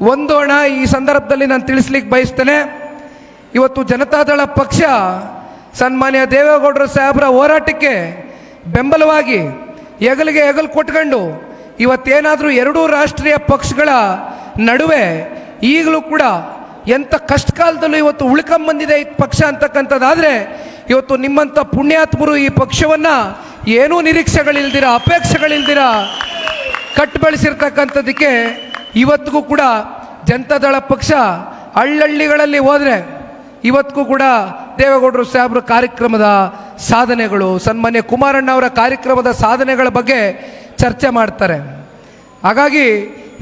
ಒಂದು ಹಣ ಈ ಸಂದರ್ಭದಲ್ಲಿ ನಾನು ತಿಳಿಸ್ಲಿಕ್ಕೆ ಬಯಸ್ತೇನೆ. ಇವತ್ತು ಜನತಾದಳ ಪಕ್ಷ ಸನ್ಮಾನ್ಯ ದೇವೇಗೌಡರು ಸಾಹೇಬರ ಹೋರಾಟಕ್ಕೆ ಬೆಂಬಲವಾಗಿ ಹೆಗಲಿಗೆ ಹೆಗಲು ಕೊಟ್ಕೊಂಡು ಇವತ್ತೇನಾದರೂ ಎರಡೂ ರಾಷ್ಟ್ರೀಯ ಪಕ್ಷಗಳ ನಡುವೆ ಈಗಲೂ ಕೂಡ ಎಂಥ ಕಷ್ಟ ಕಾಲದಲ್ಲೂ ಇವತ್ತು ಉಳ್ಕೊಂಬಂದಿದೆ ಈ ಪಕ್ಷ ಅಂತಕ್ಕಂಥದ್ದಾದರೆ ಇವತ್ತು ನಿಮ್ಮಂಥ ಪುಣ್ಯಾತ್ಮರು ಈ ಪಕ್ಷವನ್ನು ಏನೂ ನಿರೀಕ್ಷೆಗಳಿಲ್ದಿರ, ಅಪೇಕ್ಷೆಗಳಿಲ್ದಿರ ಕಟ್ಟು ಬೆಳೆಸಿರ್ತಕ್ಕಂಥದ್ದಕ್ಕೆ ಇವತ್ತಿಗೂ ಕೂಡ ಜನತಾದಳ ಪಕ್ಷ ಹಳ್ಳಹಳ್ಳಿಗಳಲ್ಲಿ ಹೋದರೆ ಇವತ್ತಿಗೂ ಕೂಡ ದೇವೇಗೌಡರು ಸಾಹೇಬ್ರ ಕಾರ್ಯಕ್ರಮದ ಸಾಧನೆಗಳು, ಸನ್ಮಾನ್ಯ ಕುಮಾರಣ್ಣ ಅವರ ಕಾರ್ಯಕ್ರಮದ ಸಾಧನೆಗಳ ಬಗ್ಗೆ ಚರ್ಚೆ ಮಾಡ್ತಾರೆ. ಹಾಗಾಗಿ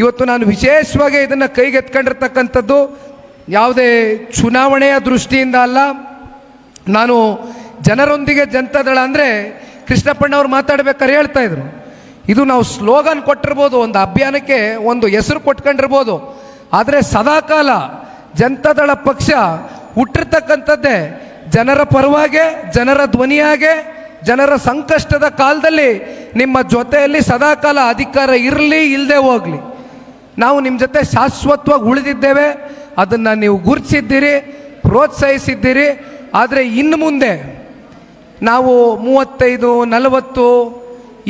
ಇವತ್ತು ನಾನು ವಿಶೇಷವಾಗಿ ಇದನ್ನು ಕೈಗೆತ್ಕೊಂಡಿರ್ತಕ್ಕಂಥದ್ದು ಯಾವುದೇ ಚುನಾವಣೆಯ ದೃಷ್ಟಿಯಿಂದ ಅಲ್ಲ, ನಾನು ಜನರೊಂದಿಗೆ ಜನತಾದಳ ಅಂದರೆ ಕೃಷ್ಣಪ್ಪಣ್ಣವ್ರು ಮಾತಾಡ್ಬೇಕಾದ್ರೆ ಹೇಳ್ತಾ ಇದ್ರು. ಇದು ನಾವು ಸ್ಲೋಗನ್ ಕೊಟ್ಟಿರ್ಬೋದು, ಒಂದು ಅಭಿಯಾನಕ್ಕೆ ಒಂದು ಹೆಸರು ಕೊಟ್ಕೊಂಡಿರ್ಬೋದು. ಆದರೆ ಸದಾಕಾಲ ಜನತಾದಳ ಪಕ್ಷ ಹುಟ್ಟಿರ್ತಕ್ಕಂಥದ್ದೇ ಜನರ ಪರವಾಗೆ, ಜನರ ಧ್ವನಿಯಾಗೆ, ಜನರ ಸಂಕಷ್ಟದ ಕಾಲದಲ್ಲಿ ನಿಮ್ಮ ಜೊತೆಯಲ್ಲಿ ಸದಾಕಾಲ ಅಧಿಕಾರ ಇರಲಿ ಇಲ್ಲದೆ ಹೋಗಲಿ. ನಾವು ನಿಮ್ಮ ಜೊತೆ ಶಾಶ್ವತವಾಗಿ ಉಳಿದಿದ್ದೇವೆ, ಅದನ್ನು ನೀವು ಗುರುತಿಸಿದ್ದೀರಿ, ಪ್ರೋತ್ಸಾಹಿಸಿದ್ದೀರಿ. ಆದರೆ ಇನ್ನು ಮುಂದೆ ನಾವು ಮೂವತ್ತೈದು, ನಲವತ್ತು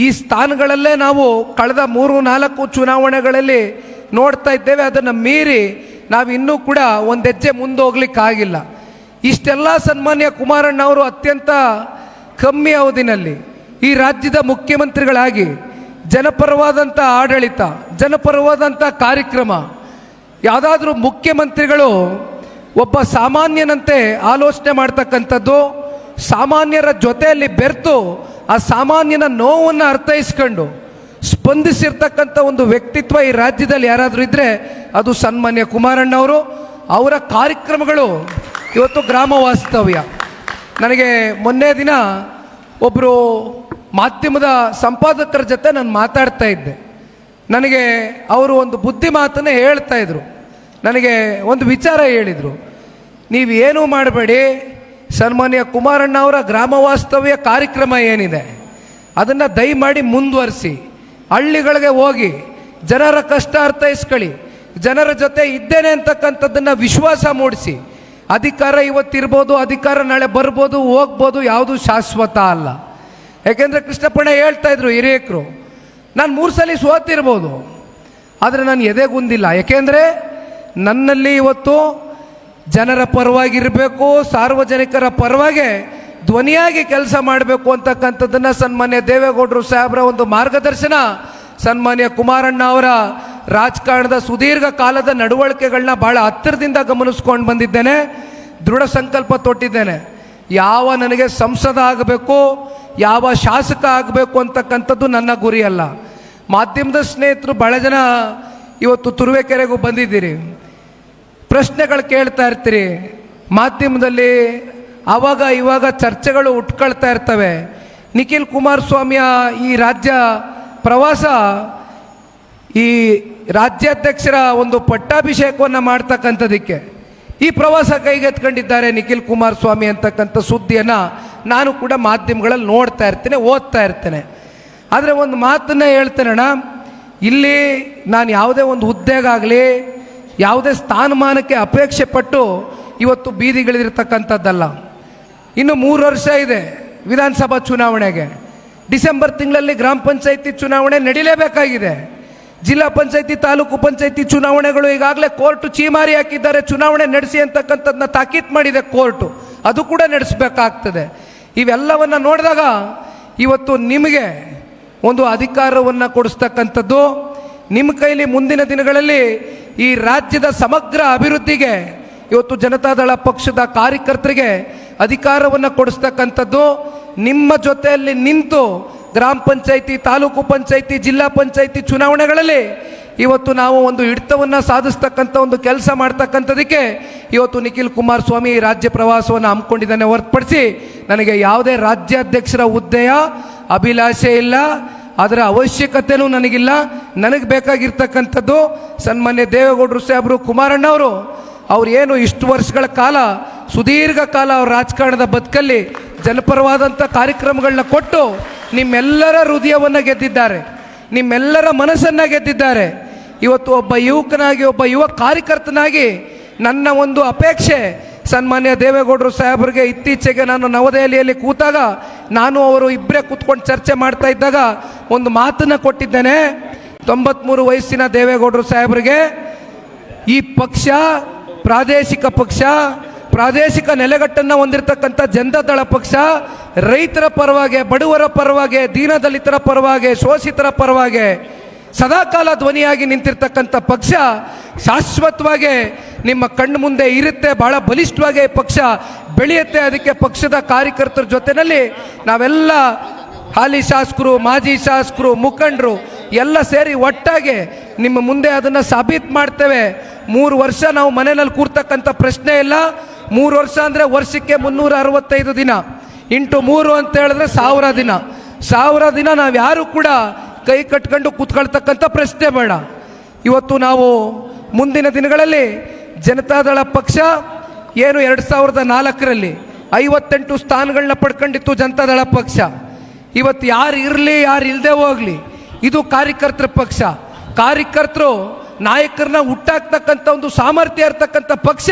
ಈ ಸ್ಥಾನಗಳಲ್ಲೇ ನಾವು ಕಳೆದ ಮೂರು ನಾಲ್ಕು ಚುನಾವಣೆಗಳಲ್ಲಿ ನೋಡ್ತಾ ಇದ್ದೇವೆ, ಅದನ್ನು ಮೀರಿ ನಾವು ಇನ್ನೂ ಕೂಡ ಒಂದು ಹೆಜ್ಜೆ ಮುಂದೋಗ್ಲಿಕ್ಕಾಗಿಲ್ಲ. ಇಷ್ಟೆಲ್ಲ ಸನ್ಮಾನ್ಯ ಕುಮಾರಣ್ಣ ಅವರು ಅತ್ಯಂತ ಕಮ್ಮಿ ಅವಧಿನಲ್ಲಿ ಈ ರಾಜ್ಯದ ಮುಖ್ಯಮಂತ್ರಿಗಳಾಗಿ ಜನಪರವಾದಂಥ ಆಡಳಿತ ಜನಪರವಾದಂಥ ಕಾರ್ಯಕ್ರಮ, ಯಾವುದಾದ್ರೂ ಮುಖ್ಯಮಂತ್ರಿಗಳು ಒಬ್ಬ ಸಾಮಾನ್ಯನಂತೆ ಆಲೋಚನೆ ಮಾಡ್ತಕ್ಕಂಥದ್ದು, ಸಾಮಾನ್ಯರ ಜೊತೆಯಲ್ಲಿ ಬೆರೆತು ಆ ಸಾಮಾನ್ಯನ ನೋವನ್ನು ಅರ್ಥೈಸ್ಕೊಂಡು ಸ್ಪಂದಿಸಿರ್ತಕ್ಕಂಥ ಒಂದು ವ್ಯಕ್ತಿತ್ವ ಈ ರಾಜ್ಯದಲ್ಲಿ ಯಾರಾದರೂ ಇದ್ದರೆ ಅದು ಸನ್ಮಾನ್ಯ ಕುಮಾರಣ್ಣವರು, ಅವರ ಕಾರ್ಯಕ್ರಮಗಳು ಇವತ್ತು ಗ್ರಾಮ ವಾಸ್ತವ್ಯ. ನನಗೆ ಮೊನ್ನೆ ದಿನ ಒಬ್ಬರು ಮಾಧ್ಯಮದ ಸಂಪಾದಕರ ಜೊತೆ ನಾನು ಮಾತಾಡ್ತಾ ಇದ್ದೆ. ನನಗೆ ಅವರು ಒಂದು ಬುದ್ಧಿ ಮಾತನ್ನು ಹೇಳ್ತಾ ಇದ್ರು. ನನಗೆ ಒಂದು ವಿಚಾರ ಹೇಳಿದರು. ನೀವು ಏನೂ ಮಾಡಬೇಡಿ ಸನ್ಮಾನ್ಯ ಕುಮಾರಣ್ಣ ಅವರ ಗ್ರಾಮ ವಾಸ್ತವ್ಯ ಕಾರ್ಯಕ್ರಮ ಏನಿದೆ, ಅದನ್ನು ದಯಮಾಡಿ ಮುಂದುವರಿಸಿ. ಹಳ್ಳಿಗಳಿಗೆ ಹೋಗಿ ಜನರ ಕಷ್ಟ ಅರ್ಥೈಸ್ಕೊಳ್ಳಿ. ಜನರ ಜೊತೆ ಇದ್ದೇನೆ ಅಂತಕ್ಕಂಥದ್ದನ್ನು ವಿಶ್ವಾಸ ಮೂಡಿಸಿ. ಅಧಿಕಾರ ಇವತ್ತಿರ್ಬೋದು, ಅಧಿಕಾರ ನಾಳೆ ಬರ್ಬೋದು, ಹೋಗ್ಬೋದು ಯಾವುದು ಶಾಶ್ವತ ಅಲ್ಲ. ಯಾಕೆಂದರೆ ಕೃಷ್ಣಪ್ಪಣ್ಣ ಹೇಳ್ತಾ ಇದ್ರು ಹಿರಿಯಕರು, ನಾನು ಮೂರು ಸಲ ಸೋತಿರ್ಬೋದು, ಆದರೆ ನಾನು ಎದೆಗುಂದಿಲ್ಲ. ಯಾಕೆಂದರೆ ನನ್ನಲ್ಲಿ ಇವತ್ತು ಜನರ ಪರವಾಗಿರಬೇಕು, ಸಾರ್ವಜನಿಕರ ಪರವಾಗಿ ಧ್ವನಿಯಾಗಿ ಕೆಲಸ ಮಾಡಬೇಕು ಅಂತಕ್ಕಂಥದ್ದನ್ನು ಸನ್ಮಾನ್ಯ ದೇವೇಗೌಡರು ಸಾಹೇಬ್ರ ಒಂದು ಮಾರ್ಗದರ್ಶನ, ಸನ್ಮಾನ್ಯ ಕುಮಾರಣ್ಣ ಅವರ ರಾಜಕಾರಣದ ಸುದೀರ್ಘ ಕಾಲದ ನಡವಳಿಕೆಗಳನ್ನ ಭಾಳ ಹತ್ತಿರದಿಂದ ಗಮನಿಸ್ಕೊಂಡು ಬಂದಿದ್ದೇನೆ, ದೃಢ ಸಂಕಲ್ಪ ತೊಟ್ಟಿದ್ದೇನೆ. ಯಾವ ನನಗೆ ಸಂಸದ ಆಗಬೇಕು, ಯಾವ ಶಾಸಕ ಆಗಬೇಕು ಅಂತಕ್ಕಂಥದ್ದು ನನ್ನ ಗುರಿಯಲ್ಲ. ಮಾಧ್ಯಮದ ಸ್ನೇಹಿತರು ಭಾಳ ಜನ ಇವತ್ತು ತುರುವೇಕೆರೆಗೂ ಬಂದಿದ್ದೀರಿ. ಪ್ರಶ್ನೆಗಳು ಕೇಳ್ತಾ ಇರ್ತೀರಿ. ಮಾಧ್ಯಮದಲ್ಲಿ ಆವಾಗ ಇವಾಗ ಚರ್ಚೆಗಳು ಉಟ್ಕೊಳ್ತಾ ಇರ್ತವೆ. ನಿಖಿಲ್ ಕುಮಾರಸ್ವಾಮಿಯ ಈ ರಾಜ್ಯ ಪ್ರವಾಸ ಈ ರಾಜ್ಯಾಧ್ಯಕ್ಷರ ಒಂದು ಪಟ್ಟಾಭಿಷೇಕವನ್ನು ಮಾಡ್ತಕ್ಕಂಥದಕ್ಕೆ. ಈ ಪ್ರವಾಸ ಕೈಗೆತ್ಕೊಂಡಿದ್ದಾರೆ ನಿಖಿಲ್ ಕುಮಾರಸ್ವಾಮಿ ಅಂತಕ್ಕಂಥ ಸುದ್ದಿಯನ್ನು ನಾನು ಕೂಡ ಮಾಧ್ಯಮಗಳಲ್ಲಿ ನೋಡ್ತಾ ಇರ್ತೇನೆ, ಓದ್ತಾ ಇರ್ತೇನೆ. ಆದರೆ ಒಂದು ಮಾತನ್ನ ಹೇಳ್ತೇನಣ್ಣ, ಇಲ್ಲಿ ನಾನು ಯಾವುದೇ ಒಂದು ಹುದ್ದೆಗಾಗಲಿ ಯಾವುದೇ ಸ್ಥಾನಮಾನಕ್ಕೆ ಅಪೇಕ್ಷೆ ಪಟ್ಟು ಇವತ್ತು ಬೀದಿಗಿಳಿದಿರ್ತಕ್ಕಂಥದ್ದಲ್ಲ. ಇನ್ನು ಮೂರು ವರ್ಷ ಇದೆ ವಿಧಾನಸಭಾ ಚುನಾವಣೆಗೆ. ಡಿಸೆಂಬರ್ ತಿಂಗಳಲ್ಲಿ ಗ್ರಾಮ ಪಂಚಾಯಿತಿ ಚುನಾವಣೆ ನಡೀಲೇಬೇಕಾಗಿದೆ. ಜಿಲ್ಲಾ ಪಂಚಾಯಿತಿ, ತಾಲೂಕು ಪಂಚಾಯಿತಿ ಚುನಾವಣೆಗಳು ಈಗಾಗಲೇ ಕೋರ್ಟ್ ಚೀಮಾರಿ ಹಾಕಿದ್ದಾರೆ. ಚುನಾವಣೆ ನಡೆಸಿ ಅಂತಕ್ಕಂಥದ್ದನ್ನ ತಾಕೀತ್ ಮಾಡಿದೆ ಕೋರ್ಟು. ಅದು ಕೂಡ ನಡೆಸಬೇಕಾಗ್ತದೆ. ಇವೆಲ್ಲವನ್ನು ನೋಡಿದಾಗ ಇವತ್ತು ನಿಮಗೆ ಒಂದು ಅಧಿಕಾರವನ್ನು ಕೊಡಿಸ್ತಕ್ಕಂಥದ್ದು. ನಿಮ್ಮ ಕೈಲಿ ಮುಂದಿನ ದಿನಗಳಲ್ಲಿ ಈ ರಾಜ್ಯದ ಸಮಗ್ರ ಅಭಿವೃದ್ಧಿಗೆ ಇವತ್ತು ಜನತಾದಳ ಪಕ್ಷದ ಕಾರ್ಯಕರ್ತರಿಗೆ ಅಧಿಕಾರವನ್ನು ಕೊಡಿಸ್ತಕ್ಕಂಥದ್ದು ನಿಮ್ಮ ಜೊತೆಯಲ್ಲಿ ನಿಂತು ಗ್ರಾಮ ಪಂಚಾಯಿತಿ, ತಾಲೂಕು ಪಂಚಾಯಿತಿ, ಜಿಲ್ಲಾ ಪಂಚಾಯಿತಿ ಚುನಾವಣೆಗಳಲ್ಲಿ ಇವತ್ತು ನಾವು ಒಂದು ಹಿಡಿತವನ್ನು ಸಾಧಿಸ್ತಕ್ಕಂಥ ಒಂದು ಕೆಲಸ ಮಾಡ್ತಕ್ಕಂಥದಕ್ಕೆ ಇವತ್ತು ನಿಖಿಲ್ ಕುಮಾರಸ್ವಾಮಿ ರಾಜ್ಯ ಪ್ರವಾಸವನ್ನು ಹಮ್ಮಿಕೊಂಡಿದ್ದಾನೆ ಹೊರತುಪಡಿಸಿ ನನಗೆ ಯಾವುದೇ ರಾಜ್ಯಾಧ್ಯಕ್ಷರ ಹುದ್ದೆಯ ಅಭಿಲಾಷೆ ಇಲ್ಲ. ಅದರ ಅವಶ್ಯಕತೆನೂ ನನಗಿಲ್ಲ. ನನಗೆ ಬೇಕಾಗಿರ್ತಕ್ಕಂಥದ್ದು ಸನ್ಮಾನ್ಯ ದೇವೇಗೌಡರು ಸಾಹೇಬರು, ಕುಮಾರಣ್ಣವರು. ಅವ್ರು ಏನು ಇಷ್ಟು ವರ್ಷಗಳ ಕಾಲ, ಸುದೀರ್ಘ ಕಾಲ ಅವ್ರ ರಾಜಕಾರಣದ ಬದುಕಲ್ಲಿ ಜನಪರವಾದಂಥ ಕಾರ್ಯಕ್ರಮಗಳನ್ನ ಕೊಟ್ಟು ನಿಮ್ಮೆಲ್ಲರ ಹೃದಯವನ್ನು ಗೆದ್ದಿದ್ದಾರೆ. ನಿಮ್ಮೆಲ್ಲರ ಮನಸ್ಸನ್ನು ಗೆದ್ದಿದ್ದಾರೆ. ಇವತ್ತು ಒಬ್ಬ ಯುವಕನಾಗಿ, ಒಬ್ಬ ಯುವ ಕಾರ್ಯಕರ್ತನಾಗಿ ನನ್ನ ಒಂದು ಅಪೇಕ್ಷೆ ಸನ್ಮಾನ್ಯ ದೇವೇಗೌಡರು ಸಾಹೇಬರಿಗೆ ಇತ್ತೀಚೆಗೆ ನಾನು ನವದೆಹಲಿಯಲ್ಲಿ ಕೂತಾಗ ನಾನು ಅವರು ಇಬ್ಬರೇ ಕೂತ್ಕೊಂಡು ಚರ್ಚೆ ಮಾಡ್ತಾ ಇದ್ದಾಗ ಒಂದು ಮಾತನ್ನು ಕೊಟ್ಟಿದ್ದೇನೆ. ತೊಂಬತ್ಮೂರು ವಯಸ್ಸಿನ ದೇವೇಗೌಡರು ಸಾಹೇಬರಿಗೆ, ಈ ಪಕ್ಷ, ಪ್ರಾದೇಶಿಕ ಪಕ್ಷ, ಪ್ರಾದೇಶಿಕ ನೆಲೆಗಟ್ಟನ್ನು ಹೊಂದಿರತಕ್ಕಂಥ ಜನತಾದಳ ಪಕ್ಷ, ರೈತರ ಪರವಾಗಿ, ಬಡವರ ಪರವಾಗಿ ದೀನದಲಿತರ ಪರವಾಗಿ, ಶೋಷಿತರ ಪರವಾಗಿ, ಸದಾಕಾಲ ಧ್ವನಿಯಾಗಿ ನಿಂತಿರ್ತಕ್ಕಂಥ ಪಕ್ಷ ಶಾಶ್ವತವಾಗಿ ನಿಮ್ಮ ಕಣ್ಣು ಮುಂದೆ ಇರುತ್ತೆ, ಬಹಳ ಬಲಿಷ್ಠವಾಗಿ ಪಕ್ಷ ಬೆಳೆಯುತ್ತೆ. ಅದಕ್ಕೆ ಪಕ್ಷದ ಕಾರ್ಯಕರ್ತರ ಜೊತೆಯಲ್ಲಿ ನಾವೆಲ್ಲ ಹಾಲಿ ಶಾಸಕರು, ಮಾಜಿ ಶಾಸಕರು, ಮುಖಂಡರು ಎಲ್ಲ ಸೇರಿ ಒಟ್ಟಾಗಿ ನಿಮ್ಮ ಮುಂದೆ ಅದನ್ನು ಸಾಬೀತು ಮಾಡ್ತೇವೆ. ಮೂರು ವರ್ಷ ನಾವು ಮನೆಯಲ್ಲಿ ಕೂರ್ತಕ್ಕಂಥ ಪ್ರಶ್ನೆ ಇಲ್ಲ. ಮೂರು ವರ್ಷ ಅಂದರೆ ವರ್ಷಕ್ಕೆ ಮುನ್ನೂರ ಅರವತ್ತೈದು ದಿನ. ಇಂಟು ಮೂರು ಅಂತ ಹೇಳಿದ್ರೆ ಸಾವಿರ ದಿನ. ಸಾವಿರ ದಿನ ನಾವು ಯಾರು ಕೂಡ ಕೈ ಕಟ್ಕೊಂಡು ಕೂತ್ಕೊಳ್ತಕ್ಕಂಥ ಪ್ರಶ್ನೆ ಬೇಡ. ಇವತ್ತು ನಾವು ಮುಂದಿನ ದಿನಗಳಲ್ಲಿ ಜನತಾದಳ ಪಕ್ಷ ಏನು ಎರಡು ಸಾವಿರದ ನಾಲ್ಕರಲ್ಲಿ ಐವತ್ತೆಂಟು ಸ್ಥಾನಗಳನ್ನ ಪಡ್ಕೊಂಡಿತ್ತು ಜನತಾದಳ ಪಕ್ಷ. ಇವತ್ತು ಯಾರು ಇರಲಿ, ಯಾರು ಇಲ್ಲದೆ ಹೋಗಲಿ, ಇದು ಕಾರ್ಯಕರ್ತರ ಪಕ್ಷ. ಕಾರ್ಯಕರ್ತರು, ನಾಯಕರನ್ನ ಹುಟ್ಟಾಕ್ತಕ್ಕಂಥ ಒಂದು ಸಾಮರ್ಥ್ಯ ಇರ್ತಕ್ಕಂಥ ಪಕ್ಷ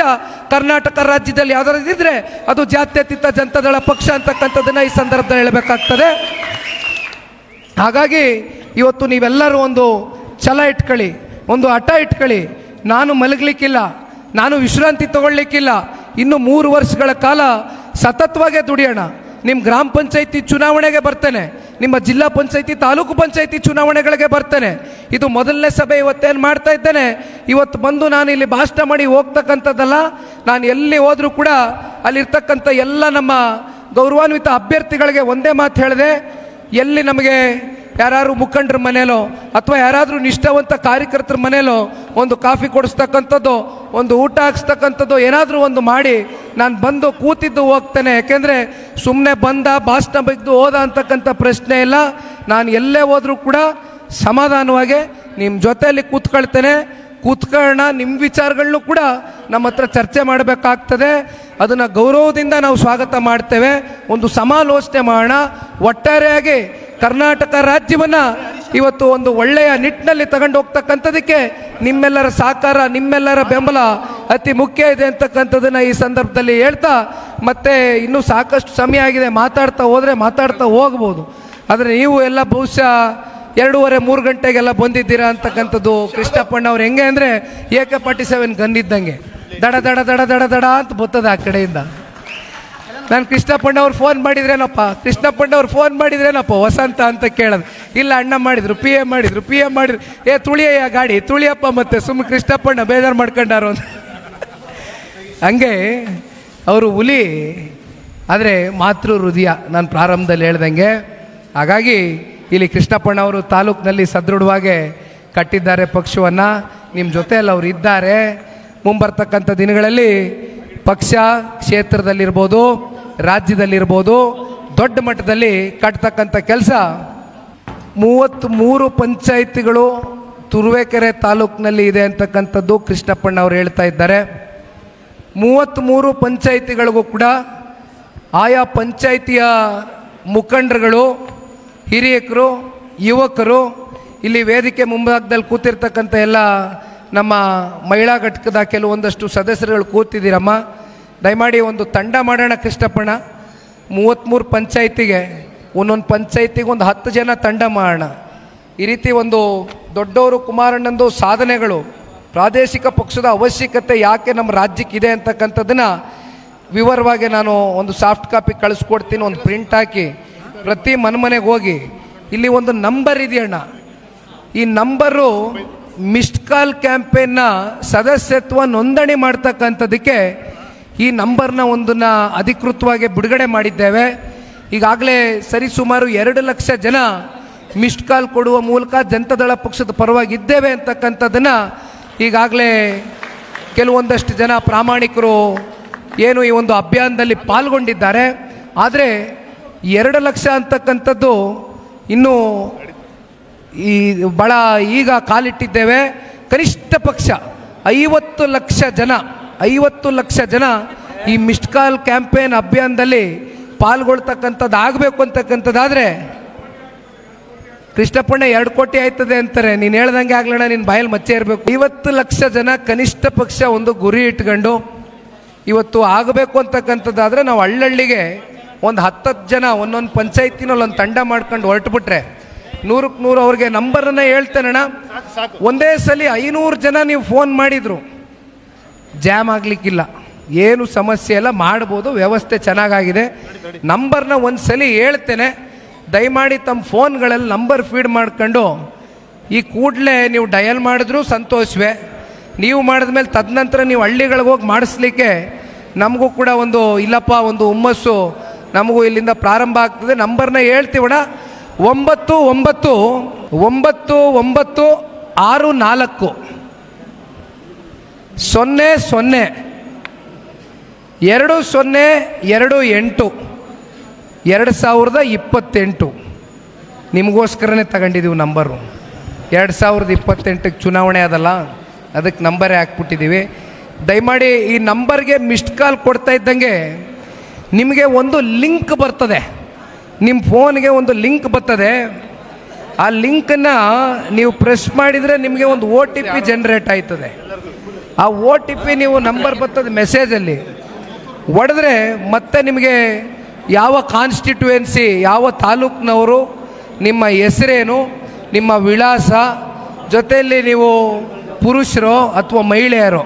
ಕರ್ನಾಟಕ ರಾಜ್ಯದಲ್ಲಿ. ಯಾವ್ದಾದ್ರು ಅದು ಜಾತ್ಯತೀತ ಜನತಾದಳ ಪಕ್ಷ ಅಂತಕ್ಕಂಥದ್ದನ್ನ ಈ ಸಂದರ್ಭದಲ್ಲಿ ಹೇಳಬೇಕಾಗ್ತದೆ. ಹಾಗಾಗಿ ಇವತ್ತು ನೀವೆಲ್ಲರೂ ಒಂದು ಛಲ ಇಟ್ಕೊಳ್ಳಿ, ಒಂದು ಹಠ ಇಟ್ಕೊಳ್ಳಿ. ನಾನು ಮಲಗಲಿಕ್ಕಿಲ್ಲ. ನಾನು ವಿಶ್ರಾಂತಿ ತಗೊಳ್ಳಿಕ್ಕಿಲ್ಲ. ಇನ್ನು ಮೂರು ವರ್ಷಗಳ ಕಾಲ ಸತತವಾಗೇ ದುಡಿಯೋಣ. ನಿಮ್ಮ ಗ್ರಾಮ ಪಂಚಾಯಿತಿ ಚುನಾವಣೆಗೆ ಬರ್ತೇನೆ. ನಿಮ್ಮ ಜಿಲ್ಲಾ ಪಂಚಾಯಿತಿ, ತಾಲೂಕು ಪಂಚಾಯಿತಿ ಚುನಾವಣೆಗಳಿಗೆ ಬರ್ತೇನೆ. ಇದು ಮೊದಲನೇ ಸಭೆ ಇವತ್ತೇನು ಮಾಡ್ತಾ ಇದ್ದೇನೆ, ಇವತ್ತು ಬಂದು ನಾನು ಇಲ್ಲಿ ಭಾಷಣ ಮಾಡಿ ಹೋಗ್ತಕ್ಕಂಥದ್ದಲ್ಲ, ನಾನು ಎಲ್ಲಿ ಹೋದರೂ ಕೂಡ ಅಲ್ಲಿರ್ತಕ್ಕಂಥ ಎಲ್ಲ ನಮ್ಮ ಗೌರವಾನ್ವಿತ ಅಭ್ಯರ್ಥಿಗಳಿಗೆ ಒಂದೇ ಮಾತು ಹೇಳಿದೆ, ಎಲ್ಲಿ ನಮಗೆ ಯಾರು ಮುಖಂಡರ ಮನೇಲೋ ಅಥವಾ ಯಾರಾದರೂ ನಿಷ್ಠಾವಂತ ಕಾರ್ಯಕರ್ತರ ಮನೇಲೋ ಒಂದು ಕಾಫಿ ಕೊಡಿಸ್ತಕ್ಕಂಥದ್ದು, ಒಂದು ಊಟ ಹಾಕ್ಸ್ತಕ್ಕಂಥದ್ದು ಏನಾದರೂ ಒಂದು ಮಾಡಿ, ನಾನು ಬಂದು ಕೂತಿದ್ದು ಹೋಗ್ತೇನೆ. ಯಾಕೆಂದರೆ ಸುಮ್ಮನೆ ಬಂದ ಭಾಷಣ ಬಗ್ದು ಹೋದ ಅಂತಕ್ಕಂಥ ಪ್ರಶ್ನೆ ಇಲ್ಲ. ನಾನು ಎಲ್ಲೇ ಹೋದರೂ ಕೂಡ ಸಮಾಧಾನವಾಗಿ ನಿಮ್ಮ ಜೊತೆಯಲ್ಲಿ ಕೂತ್ಕೊಳ್ತೇನೆ. ಕೂತ್ಕೊಳ್ಳೋಣ ನಿಮ್ಮ ವಿಚಾರಗಳನ್ನು ಕೂಡ ನಮ್ಮ ಹತ್ರ ಚರ್ಚೆ ಮಾಡಬೇಕಾಗ್ತದೆ. ಅದನ್ನು ಗೌರವದಿಂದ ನಾವು ಸ್ವಾಗತ ಮಾಡ್ತೇವೆ. ಒಂದು ಸಮಾಲೋಚನೆ ಮಾಡೋಣ. ಒಟ್ಟಾರೆಯಾಗಿ ಕರ್ನಾಟಕ ರಾಜ್ಯವನ್ನು ಇವತ್ತು ಒಂದು ಒಳ್ಳೆಯ ನಿಟ್ಟಿನಲ್ಲಿ ತಗೊಂಡು ಹೋಗ್ತಕ್ಕಂಥದಕ್ಕೆ ನಿಮ್ಮೆಲ್ಲರ ಸಹಕಾರ, ನಿಮ್ಮೆಲ್ಲರ ಬೆಂಬಲ ಅತಿ ಮುಖ್ಯ ಇದೆ ಅಂತಕ್ಕಂಥದ್ದನ್ನು ಈ ಸಂದರ್ಭದಲ್ಲಿ ಹೇಳ್ತಾ, ಮತ್ತೆ ಇನ್ನೂ ಸಾಕಷ್ಟು ಸಮಯ ಆಗಿದೆ. ಮಾತಾಡ್ತಾ ಹೋದರೆ ಮಾತಾಡ್ತಾ ಹೋಗ್ಬೋದು. ಆದರೆ ನೀವು ಎಲ್ಲ ಬಹುಶಃ ಎರಡೂವರೆ, ಮೂರು ಗಂಟೆಗೆಲ್ಲ ಬಂದಿದ್ದೀರಾ ಅಂತಕ್ಕಂಥದ್ದು ಕೃಷ್ಣಪ್ಪಣ್ಣ ಅವ್ರು ಹೆಂಗೆ ಅಂದರೆ ಏಕೆ ಕೆ ಫಾರ್ಟಿ ಸೆವೆನ್ ಗನ್ನಿದ್ದಂಗೆ ದಡ ದಡ ದಡ ದಡ ದಡ ಅಂತ ಬರ್ತದೆ ಆ ಕಡೆಯಿಂದ. ನಾನು ಕೃಷ್ಣಪ್ಪಣ್ಣ ಅವ್ರು ಫೋನ್ ಮಾಡಿದ್ರೇನಪ್ಪ? ಕೃಷ್ಣಪ್ಪಣ್ಣ ಅವ್ರು ಫೋನ್ ಮಾಡಿದ್ರೇನಪ್ಪ? ವಸಂತ ಅಂತ ಕೇಳೋದು. ಇಲ್ಲ, ಅಣ್ಣ ಮಾಡಿದ್ರು ಪಿ ಎ ಮಾಡಿದ್ರು ಪಿ ಎ ಮಾಡಿದ್ರು. ಏ, ತುಳಿಯಯ್ಯ ಗಾಡಿ, ತುಳಿಯಪ್ಪ ಮತ್ತೆ ಸುಮ್ಮನೆ ಕೃಷ್ಣಪ್ಪಣ್ಣ ಬೇಜಾರು ಮಾಡ್ಕೊಂಡಾರು ಅಂತ. ಹಂಗೆ ಅವರು ಹುಲಿ, ಆದರೆ ಮಾತೃ ಹೃದಯ, ನಾನು ಪ್ರಾರಂಭದಲ್ಲಿ ಹೇಳ್ದಂಗೆ. ಹಾಗಾಗಿ ಇಲ್ಲಿ ಕೃಷ್ಣಪ್ಪಣ್ಣ ಅವರು ತಾಲೂಕಿನಲ್ಲಿ ಸದೃಢವಾಗಿ ಕಟ್ಟಿದ್ದಾರೆ ಪಕ್ಷವನ್ನು. ನಿಮ್ಮ ಜೊತೆಯಲ್ಲಿ ಅವರು ಇದ್ದಾರೆ. ಮುಂಬರ್ತಕ್ಕಂಥ ದಿನಗಳಲ್ಲಿ ಪಕ್ಷ ಕ್ಷೇತ್ರದಲ್ಲಿರ್ಬೋದು, ರಾಜ್ಯದಲ್ಲಿರ್ಬೋದು, ದೊಡ್ಡ ಮಟ್ಟದಲ್ಲಿ ಕಟ್ತಕ್ಕಂಥ ಕೆಲಸ. ಮೂವತ್ತ್ಮೂರು ಪಂಚಾಯಿತಿಗಳು ತುರುವೇಕೆರೆ ತಾಲೂಕಿನಲ್ಲಿ ಇದೆ ಅಂತಕ್ಕಂಥದ್ದು ಕೃಷ್ಣಪ್ಪಣ್ಣ ಅವರು ಹೇಳ್ತಾ ಇದ್ದಾರೆ. ಮೂವತ್ತ್ಮೂರು ಪಂಚಾಯಿತಿಗಳಿಗೂ ಕೂಡ ಆಯಾ ಪಂಚಾಯಿತಿಯ ಮುಖಂಡರುಗಳು ಹಿರಿಯಕರು, ಯುವಕರು, ಇಲ್ಲಿ ವೇದಿಕೆ ಮುಂಭಾಗದಲ್ಲಿ ಕೂತಿರ್ತಕ್ಕಂಥ ಎಲ್ಲ ನಮ್ಮ ಮಹಿಳಾ ಘಟಕದ ಕೆಲವೊಂದಷ್ಟು ಸದಸ್ಯರುಗಳು ಕೂತಿದ್ದೀರಮ್ಮ. ದಯಮಾಡಿ ಒಂದು ತಂಡ ಮಾಡೋಣ ಕೃಷ್ಣಪ್ಪಣ್ಣ. ಮೂವತ್ತ್ಮೂರು ಪಂಚಾಯಿತಿಗೆ, ಒಂದೊಂದು ಪಂಚಾಯಿತಿಗೆ ಒಂದು ಹತ್ತು ಜನ ತಂಡ ಮಾಡೋಣ. ಈ ರೀತಿ ಒಂದು ದೊಡ್ಡವರು, ಕುಮಾರಣ್ಣಂದು ಸಾಧನೆಗಳು ಪ್ರಾದೇಶಿಕ ಪಕ್ಷದ ಅವಶ್ಯಕತೆ ಯಾಕೆ ನಮ್ಮ ರಾಜ್ಯಕ್ಕಿದೆ ಅಂತಕ್ಕಂಥದ್ದನ್ನು ವಿವರವಾಗಿ ನಾನು ಒಂದು ಸಾಫ್ಟ್ ಕಾಪಿ ಕಳಿಸ್ಕೊಡ್ತೀನಿ. ಒಂದು ಪ್ರಿಂಟ್ ಹಾಕಿ ಪ್ರತಿ ಮನೆಗೆ ಹೋಗಿ ಇಲ್ಲಿ ಒಂದು ನಂಬರ್ ಇದೆಯಣ್ಣ. ಈ ನಂಬರು ಮಿಸ್ಡ್ ಕಾಲ್ ಕ್ಯಾಂಪೇನ್ನ ಸದಸ್ಯತ್ವ ನೋಂದಣಿ ಮಾಡ್ತಕ್ಕಂಥದ್ದಕ್ಕೆ ಈ ನಂಬರ್ನ ಒಂದನ್ನು ಅಧಿಕೃತವಾಗಿ ಬಿಡುಗಡೆ ಮಾಡಿದ್ದೇವೆ. ಈಗಾಗಲೇ ಸರಿಸುಮಾರು ಎರಡು ಲಕ್ಷ ಜನ ಮಿಸ್ಡ್ ಕಾಲ್ ಕೊಡುವ ಮೂಲಕ ಜನತಾದಳ ಪಕ್ಷದ ಪರವಾಗಿ ಇದ್ದೇವೆ ಅಂತಕ್ಕಂಥದ್ದನ್ನು ಈಗಾಗಲೇ ಕೆಲವೊಂದಷ್ಟು ಜನ ಪ್ರಾಮಾಣಿಕರು ಏನು ಈ ಒಂದು ಅಭಿಯಾನದಲ್ಲಿ ಪಾಲ್ಗೊಂಡಿದ್ದಾರೆ. ಆದರೆ ಎರಡು ಲಕ್ಷ ಅಂತಕ್ಕಂಥದ್ದು ಇನ್ನೂ ಈ ಭಾಳ ಈಗ ಕಾಲಿಟ್ಟಿದ್ದೇವೆ. ಕನಿಷ್ಠ ಪಕ್ಷ ಐವತ್ತು ಲಕ್ಷ ಜನ, ಐವತ್ತು ಲಕ್ಷ ಜನ ಈ ಮಿಸ್ಡ್ ಕಾಲ್ ಕ್ಯಾಂಪೇನ್ ಅಭಿಯಾನದಲ್ಲಿ ಪಾಲ್ಗೊಳ್ತಕ್ಕಂಥದ್ದು ಆಗಬೇಕು ಅಂತಕ್ಕಂಥದ್ದಾದರೆ ಕೃಷ್ಣಪ್ಪಣ್ಣ ಎರಡು ಕೋಟಿ ಆಯ್ತದೆ ಅಂತಾರೆ. ನೀನು ಹೇಳ್ದಂಗೆ ಆಗ್ಲಣ್ಣ ನಿನ್ನ ಬಾಯಲ್ಲಿ ಮಚ್ಚೆ ಇರಬೇಕು. ಐವತ್ತು ಲಕ್ಷ ಜನ ಕನಿಷ್ಠ ಪಕ್ಷ ಒಂದು ಗುರಿ ಇಟ್ಕೊಂಡು ಇವತ್ತು ಆಗಬೇಕು ಅಂತಕ್ಕಂಥದ್ದಾದರೆ ನಾವು ಹಳ್ಳಹಳ್ಳಿಗೆ ಒಂದು ಹತ್ತತ್ತು ಜನ ಒಂದೊಂದು ಪಂಚಾಯತಿನಲ್ಲಿ ಒಂದು ತಂಡ ಮಾಡ್ಕೊಂಡು ಹೊರಟುಬಿಟ್ರೆ ನೂರಕ್ಕೆ ನೂರು ಅವ್ರಿಗೆ ನಂಬರನ್ನು ಹೇಳ್ತೇನೆಣ್ಣ ಒಂದೇ ಸಲ ಐನೂರು ಜನ ನೀವು ಫೋನ್ ಮಾಡಿದ್ರು. ಜಾಮ್ ಆಗಲಿಕ್ಕಿಲ್ಲ. ಏನು ಸಮಸ್ಯೆ ಎಲ್ಲ ಮಾಡ್ಬೋದು ವ್ಯವಸ್ಥೆ ಚೆನ್ನಾಗಾಗಿದೆ. ನಂಬರ್ನ ಒಂದು ಸಲ ಹೇಳ್ತೇನೆ. ದಯಮಾಡಿ ತಮ್ಮ ಫೋನ್ಗಳಲ್ಲಿ ನಂಬರ್ ಫೀಡ್ ಮಾಡ್ಕೊಂಡು ಈ ಕೂಡಲೇ ನೀವು ಡಯಲ್ ಮಾಡಿದ್ರೂ ಸಂತೋಷವೇ. ನೀವು ಮಾಡಿದ್ಮೇಲೆ ತದನಂತರ ನೀವು ಹಳ್ಳಿಗಳಿಗೆ ಹೋಗಿ ಮಾಡಿಸ್ಲಿಕ್ಕೆ ನಮಗೂ ಕೂಡ ಒಂದು ಇಲ್ಲಪ್ಪ ಒಂದು ಹುಮ್ಮಸ್ಸು. ನಮಗೂ ಇಲ್ಲಿಂದ ಪ್ರಾರಂಭ ಆಗ್ತದೆ. ನಂಬರ್ನ ಹೇಳ್ತೀವಣ ಒಂಬತ್ತು ಒಂಬತ್ತು ಒಂಬತ್ತು ಒಂಬತ್ತು, ಆರು, ನಾಲ್ಕು. ಸೊನ್ನೆ ಸೊನ್ನೆ. ಎರಡು ಸೊನ್ನೆ, ಎರಡು, ಎಂಟು. ಎರಡು ಸಾವಿರದ ಇಪ್ಪತ್ತೆಂಟು. ನಿಮಗೋಸ್ಕರನೇ ತಗೊಂಡಿದ್ದೀವಿ ನಂಬರು. ಎರಡು ಸಾವಿರದ ಇಪ್ಪತ್ತೆಂಟಕ್ಕೆ ಚುನಾವಣೆ ಅದಲ್ಲ. ಅದಕ್ಕೆ ನಂಬರೇ ಹಾಕ್ಬಿಟ್ಟಿದ್ದೀವಿ ದಯಮಾಡಿ ಈ ನಂಬರ್ಗೆ ಮಿಸ್ಡ್ ಕಾಲ್ ಕೊಡ್ತಾ ಇದ್ದಂಗೆ ನಿಮಗೆ ಒಂದು ಲಿಂಕ್ ಬರ್ತದೆ. ನಿಮ್ಮ ಫೋನ್ಗೆ ಒಂದು ಲಿಂಕ್ ಬರ್ತದೆ. ಆ ಲಿಂಕನ್ನು ನೀವು ಪ್ರೆಸ್ ಮಾಡಿದರೆ ನಿಮಗೆ ಒಂದು ಓ ಟಿ ಪಿ ಜನ್ರೇಟ್ ಆಯ್ತದೆ. ಆ ಓ ಟಿ ಪಿ ನೀವು ನಂಬರ್ ಬರ್ತದೆ ಮೆಸೇಜಲ್ಲಿ. ಹೊಡೆದ್ರೆ ಮತ್ತೆ ನಿಮಗೆ ಯಾವ ಕಾನ್ಸ್ಟಿಟ್ಯುವೆನ್ಸಿ ಯಾವ ತಾಲೂಕಿನವರು ನಿಮ್ಮ ಹೆಸರೇನು ನಿಮ್ಮ ವಿಳಾಸ ಜೊತೆಯಲ್ಲಿ ನೀವು ಪುರುಷರು ಅಥವಾ ಮಹಿಳೆಯರು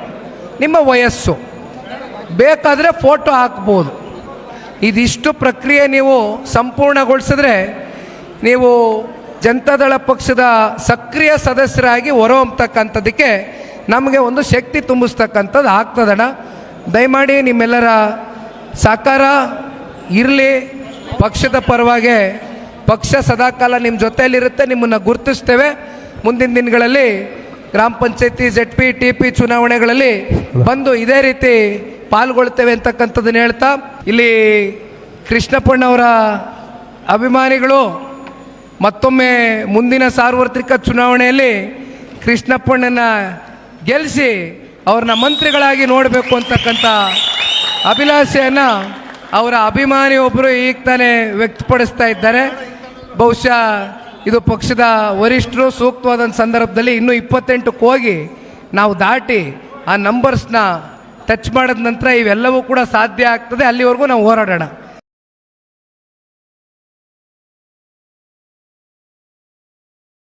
ನಿಮ್ಮ ವಯಸ್ಸು. ಬೇಕಾದರೆ ಫೋಟೋ ಹಾಕ್ಬೋದು. ಇದಿಷ್ಟು ಪ್ರಕ್ರಿಯೆ ನೀವು ಸಂಪೂರ್ಣಗೊಳಿಸಿದ್ರೆ ನೀವು ಜನತಾದಳ ಪಕ್ಷದ ಸಕ್ರಿಯ ಸದಸ್ಯರಾಗಿ ಹೊರಹೊಮ್ಮತಕ್ಕಂಥದ್ದಕ್ಕೆ ನಮಗೆ ಒಂದು ಶಕ್ತಿ ತುಂಬಿಸ್ತಕ್ಕಂಥದ್ದು ಆಗ್ತದಣ ದಯಮಾಡಿ ನಿಮ್ಮೆಲ್ಲರ ಸಹಕಾರ ಇರಲಿ. ಪಕ್ಷದ ಪರವಾಗಿ ಪಕ್ಷ ಸದಾಕಾಲ ನಿಮ್ಮ ಜೊತೆಯಲ್ಲಿರುತ್ತೆ, ನಿಮ್ಮನ್ನು ಗುರುತಿಸ್ತೇವೆ. ಮುಂದಿನ ದಿನಗಳಲ್ಲಿ ಗ್ರಾಮ ಪಂಚಾಯತಿ ಜೆಡ್ ಪಿ ಟಿ ಪಿ ಚುನಾವಣೆಗಳಲ್ಲಿ ಬಂದು ಇದೇ ರೀತಿ ಪಾಲ್ಗೊಳ್ತೇವೆ ಅಂತಕ್ಕಂಥದ್ದನ್ನು ಹೇಳ್ತಾ ಇಲ್ಲಿ ಕೃಷ್ಣಪ್ಪಣ್ಣವರ ಅಭಿಮಾನಿಗಳು ಮತ್ತೊಮ್ಮೆ ಮುಂದಿನ ಸಾರ್ವತ್ರಿಕ ಚುನಾವಣೆಯಲ್ಲಿ ಕೃಷ್ಣಪ್ಪಣ್ಣನ ಗೆಲ್ಲಿಸಿ ಅವ್ರನ್ನ ಮಂತ್ರಿಗಳಾಗಿ ನೋಡಬೇಕು ಅಂತಕ್ಕಂಥ ಅಭಿಲಾಷೆಯನ್ನು ಅವರ ಅಭಿಮಾನಿ ಒಬ್ಬರು ಈಗ ತಾನೇ ವ್ಯಕ್ತಪಡಿಸ್ತಾ ಇದ್ದಾರೆ. ಬಹುಶಃ ಇದು ಪಕ್ಷದ ವರಿಷ್ಠರು ಸೂಕ್ತವಾದ ಸಂದರ್ಭದಲ್ಲಿ ಇನ್ನೂ ಇಪ್ಪತ್ತೆಂಟಕ್ಕೆ ಹೋಗಿ ನಾವು ದಾಟಿ ಆ ನಂಬರ್ಸ್ನ ಟಚ್ ಮಾಡಿದ ನಂತರ ಇವೆಲ್ಲವೂ ಕೂಡ ಸಾಧ್ಯ ಆಗ್ತದೆ. ಅಲ್ಲಿವರೆಗೂ ನಾವು ಹೋರಾಡೋಣ.